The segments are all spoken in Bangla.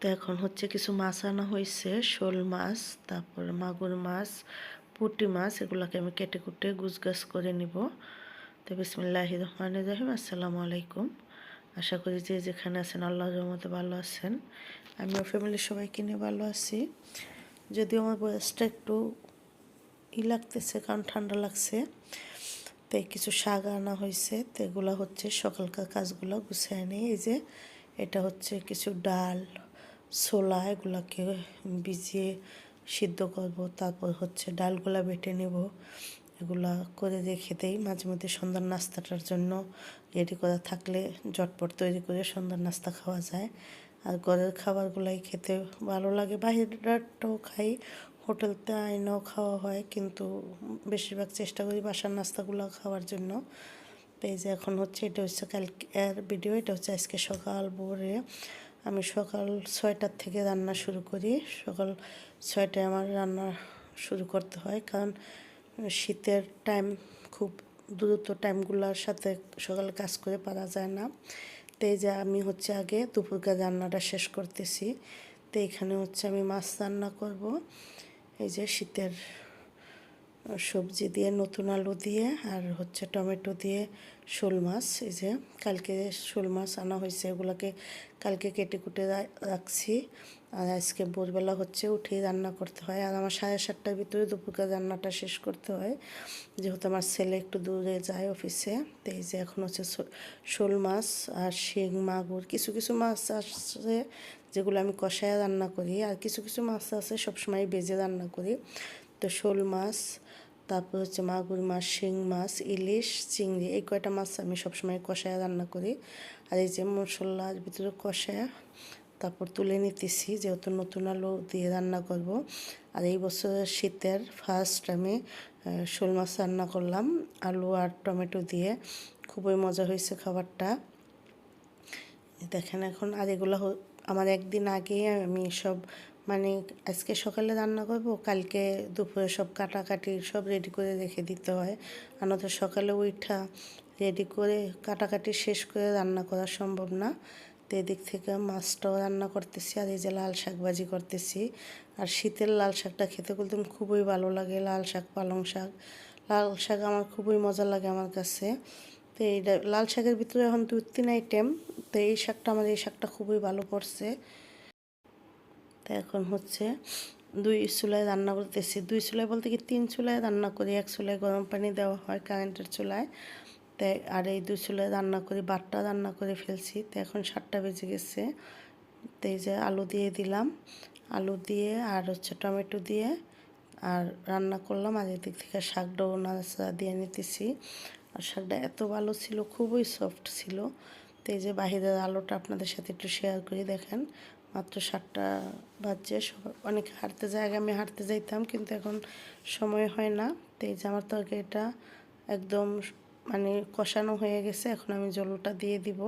তো এখন হচ্ছে কিছু মাছ আনা হয়েছে, শোল মাছ, তারপর মাগুর মাছ, পুঁটি মাছ, এগুলোকে আমি কেটে কুটে গুছগাছ করে নিব। তো বিসমিল্লাহ রহমান রহিম, আসসালামু আলাইকুম। আশা করি যে যেখানে আছেন আল্লাহ রহমতে ভালো আছেন। আমিও ফ্যামিলির সবাইকে নিয়ে ভালো আছি। যদিও আমার বয়সটা একটু ই লাগতেছে, কারণ ঠান্ডা লাগছে। তাই কিছু শাক আনা হয়েছে, তো এগুলো হচ্ছে সকালকার কাজগুলো গুছিয়ে নিই। এই যে, এটা হচ্ছে কিছু ডাল। ছোলা এগুলোকে ভিজিয়ে সিদ্ধ করব, তারপর হচ্ছে ডালগুলা বেটে নেব। এগুলা করে রেখে দেই মাঝে মধ্যে সন্ধ্যার নাস্তাটার জন্য রেডি করা থাকলে ঝটপট তৈরি করে সন্ধ্যার নাস্তা খাওয়া যায়। আর ঘরের খাবারগুলাই খেতে ভালো লাগে বাহিরটাও খাই, হোটেলতে আইনাও খাওয়া হয়, কিন্তু বেশিরভাগ চেষ্টা করি বাসার নাস্তাগুলো খাওয়ার জন্য। এই যে এখন হচ্ছে, এটা হচ্ছে কালকের ভিডিও এটা হচ্ছে আজকে সকাল ভোরে। আমি সকাল ছয়টার থেকে রান্না শুরু করি। সকাল ছয়টায় আমার রান্না শুরু করতে হয় কারণ শীতের টাইম খুব দ্রুত টাইমগুলোর সাথে সকালে কাজ করে পারা যায় না। তো এই যে আমি হচ্ছে আগে দুপুরকার রান্নাটা শেষ করতেছি। তো এখানে হচ্ছে আমি মাছ রান্না করব। এই যে শীতের সবজি দিয়ে নতুন আলু দিয়ে আর হচ্ছে টমেটো দিয়ে শোল মাছ, এই যে কালকে শোল মাছ আনা হয়েছে, এগুলোকে কালকে কেটে কুটে রাখছি। আর আজকে ভোরবেলা হচ্ছে উঠেই রান্না করতে হয়। আর আমার সাড়ে সাতটার ভিতরে দুপুরকার রান্নাটা শেষ করতে হয়। যেহেতু আমার ছেলে একটু দূরে যায় অফিসে, তো এই যে এখন হচ্ছে শোল মাছ আর শিং, মাগুর কিছু কিছু মাছ আছে যেগুলো আমি কষায় রান্না করি। আর কিছু কিছু মাছ আছে সবসময় বেজে রান্না করি। তো শোল মাছ, তারপর হচ্ছে মাগুর মাছ, শিং মাছ, ইলিশ, চিংড়ি, এই কয়টা মাছ আমি সবসময় কষায় রান্না করি। আর এই যে মশলার ভিতরে কষায় তারপর তুলে নিতেছি, যেহেতু নতুন আলু দিয়ে রান্না করব। আর এই বছরের শীতের ফার্স্ট আমি শোল মাছ রান্না করলাম, আলু আর টমেটো দিয়ে। খুবই মজা হয়েছে খাবারটা। দেখেন এখন, আর এগুলো আমার একদিন আগে আমি সব মানে আজকে সকালে রান্না করব, কালকে দুপুরে সব কাটাকাটি সব রেডি করে রেখে দিতে হয়। আমাদের সকালে উঠা রেডি করে কাটাকাটি শেষ করে রান্না করা সম্ভব না। তো এদিক থেকে মাছটাও রান্না করতেছি, আর এই যে লাল শাক ভাজি করতেছি। আর শীতের লাল শাকটা খেতে বলতে খুবই ভালো লাগে, লাল শাক, পালং শাক। লাল শাক আমার খুবই মজা লাগে আমার কাছে। তো এইটা লাল শাকের ভিতরে এখন দু তিন আইটেম তো এই শাকটা আমার, এই শাকটা খুবই ভালো পড়ছে। তো এখন হচ্ছে দুই চুলায় রান্না করতেছি। দুই চুলায় বলতে কি তিন চুলায় রান্না করি, এক চুলায় গরম পানি দেওয়া হয় কারেন্টের চুলায়। তাই আর এই দুই চুলায় রান্না করি বাটটা রান্না করে ফেলছি। তো এখন সাতটা বেজে গেছে। তো এই যে আলু দিয়ে দিলাম। আলু দিয়ে আর হচ্ছে টমেটো দিয়ে আর রান্না করলাম। আর এদিক থেকে শাকটাও নাচা দিয়ে নিতেছি। আর শাকটা এত ভালো ছিল, খুবই সফট ছিল। তো এই যে বাহিরের আলোটা আপনাদের সাথে একটু শেয়ার করে দেখেন। মাত্র সাতটা বাজছে অনেক হাঁটতে যায়, আগে আমি হাঁটতে যাইতাম, কিন্তু এখন সময় হয় না। তো এই যে আমার তরকারিটা একদম মানে কষানো হয়ে গেছে, এখন আমি জলটা দিয়ে দিব।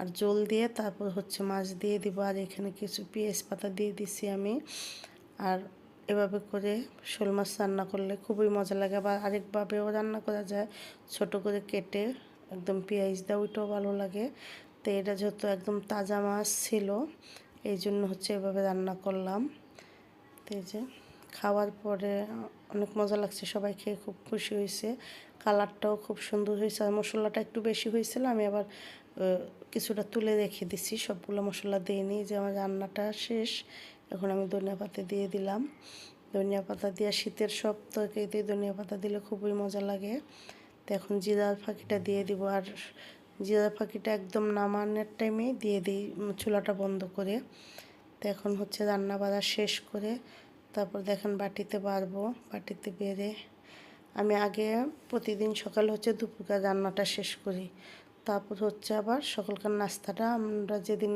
আর জল দিয়ে তারপর হচ্ছে মাছ দিয়ে দিব, আর এখানে কিছু পেঁয়াজ পাতা দিয়ে দিছি আমি। আর এভাবে করে শোল মাছ রান্না করলে খুবই মজা লাগে। আবার আরেকভাবেও রান্না করা যায়, ছোট করে কেটে একদম পেঁয়াজ দেওয়া ওইটাও ভালো লাগে। তো এটা যেহেতু একদম তাজা মাছ ছিল এই জন্য হচ্ছে এভাবে রান্না করলাম। তো এই যে খাওয়ার পরে অনেক মজা লাগছে, সবাই খেয়ে খুব খুশি হয়েছে। কালারটাও খুব সুন্দর হয়েছে আর মশলাটা একটু বেশি হয়েছিল, আমি আবার কিছুটা তুলে রেখে দিছি। সবগুলো মশলা দিয়ে নিই যে আমার রান্নাটা শেষ, এখন আমি ধনিয়া পাতা দিয়ে দিলাম। ধনিয়া পাতা দিয়ে শীতের সব তরকারিতে ধনিয়া পাতা দিলে খুবই মজা লাগে। তো এখন জিরার ফাঁকিটা দিয়ে দিব আর জিরা পাখিটা একদম নামানোর টাইমে দিয়ে দিই চুলাটা বন্ধ করে। তো এখন হচ্ছে রান্না বাড়া শেষ করে, তারপর দেখেন বাটিতে বাড়বো, বাটিতে বেড়ে আমি আগে প্রতিদিন সকাল হচ্ছে দুপুরকার রান্নাটা শেষ করি। তারপর হচ্ছে আবার সকালকার নাস্তাটা আমরা যেদিন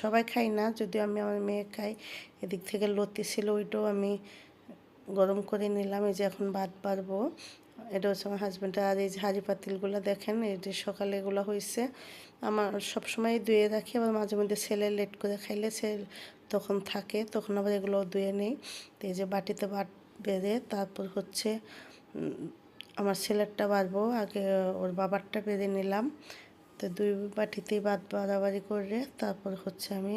সবাই খাই না যদিও আমি আমার মেয়ে খাই, এদিক থেকে লতি ছিল ওইটাও আমি গরম করে নিলাম, এই যে এখন ভাত পারব এটা হচ্ছে আমার হাজব্যান্ডের আর এই যে হাঁড়ি পাতিলগুলো দেখেন, এই যে সকালে এগুলো হয়েছে আমার সবসময় ধুয়ে রাখি, আবার মাঝে মধ্যে ছেলে লেট করে খাইলে সে তখন থাকে, তখন আবার এগুলো ধুয়ে নেই। তো এই যে বাটিতে বাট বেঁধে তারপর হচ্ছে আমার ছেলেরটা বাড়বো, আগে ওর বাবারটা বেঁধে নিলাম। তো দুই বাটিতেই ভাত বাড়াবাড়ি করে তারপর হচ্ছে আমি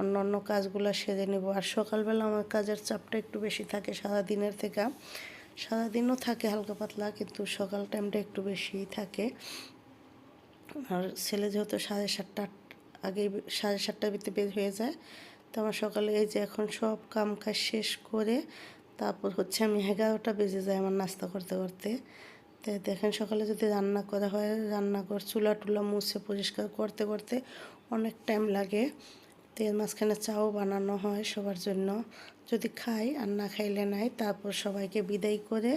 অন্য অন্য কাজগুলো সেরে নেব। আর সকালবেলা আমার কাজের চাপটা একটু বেশি থাকে সারা দিনের থেকে। সারাদিনও থাকে হালকা পাতলা, কিন্তু সকাল টাইমটা একটু বেশিই থাকে। আর ছেলে যেহেতু সাড়ে সাতটা আগে সাড়ে সাতটার ভিতরে বের হয়ে যায়, তো আমার সকালে এই যে এখন সব কাম কাজ শেষ করে তারপর হচ্ছে আমি এগারোটা বেজে যায় আমার নাস্তা করতে করতে। তো দেখেন সকালে যদি রান্না করা হয়, রান্নাঘর চুলা টুলা মুছে পরিষ্কার করতে করতে অনেক টাইম লাগে। তো এর মাঝখানে চাও বানানো হয় সবার জন্য। যদি খাই আর না খাইলে নাই, তারপর সবাইকে বিদায় করে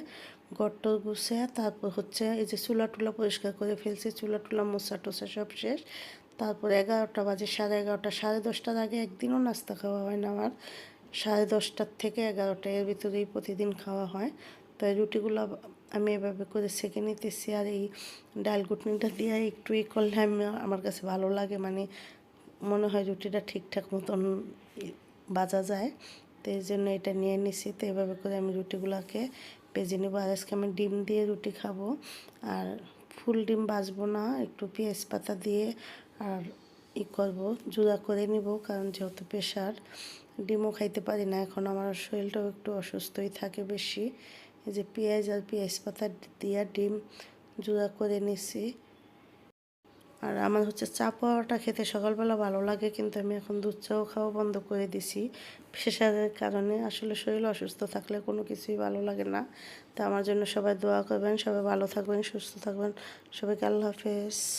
গট্ট গুছে তারপর হচ্ছে এই যে চুলা টুলা পরিষ্কার করে ফেলছি, চুলা টুলা মোছা টোছা সব শেষ। তারপর এগারোটা বাজে, সাড়ে এগারোটা, সাড়ে দশটার আগে একদিনও নাস্তা খাওয়া হয় না আমার। সাড়ে দশটার থেকে এগারোটা, এর ভিতরেই প্রতিদিন খাওয়া হয়। তো এই রুটিগুলো আমি এভাবে করে সেঁকে নিতেছি আর এই ডাল গুটনিটা দিয়ে একটু ই করলে আমি, আমার কাছে ভালো লাগে। মানে মনে হয় রুটিটা ঠিকঠাক মতন বাজা যায়, তো এই জন্য এটা নিয়ে নিছি। তো এভাবে করে আমি রুটিগুলোকে ভেজে নেব। আর আজকে আমি ডিম দিয়ে রুটি খাব। আর ফুল ডিম বাজবো না, একটু পেঁয়াজ পাতা দিয়ে আর ই করব, জুড়া করে নিব, কারণ যেহেতু প্রেশার ডিমও খাইতে পারি না, এখন আমার শরীরটাও একটু অসুস্থই থাকে বেশি। এই যে পেঁয়াজ আর পেঁয়াজ পাতা দিয়ে ডিম জুড়া করে নিছি। আর আমার হচ্ছে চা পাওয়াটা খেতে সকালবেলা ভালো লাগে, কিন্তু আমি এখন দুধ চাও খাওয়া বন্ধ করে দিছি। প্রেশারের কারণে আসলে শরীর অসুস্থ থাকলে কোনো কিছুই ভালো লাগে না। তা আমার জন্য সবাই দোয়া করবেন, সবাই ভালো থাকবেন, সুস্থ থাকবেন। সবাইকে আল্লাহ হাফেজ।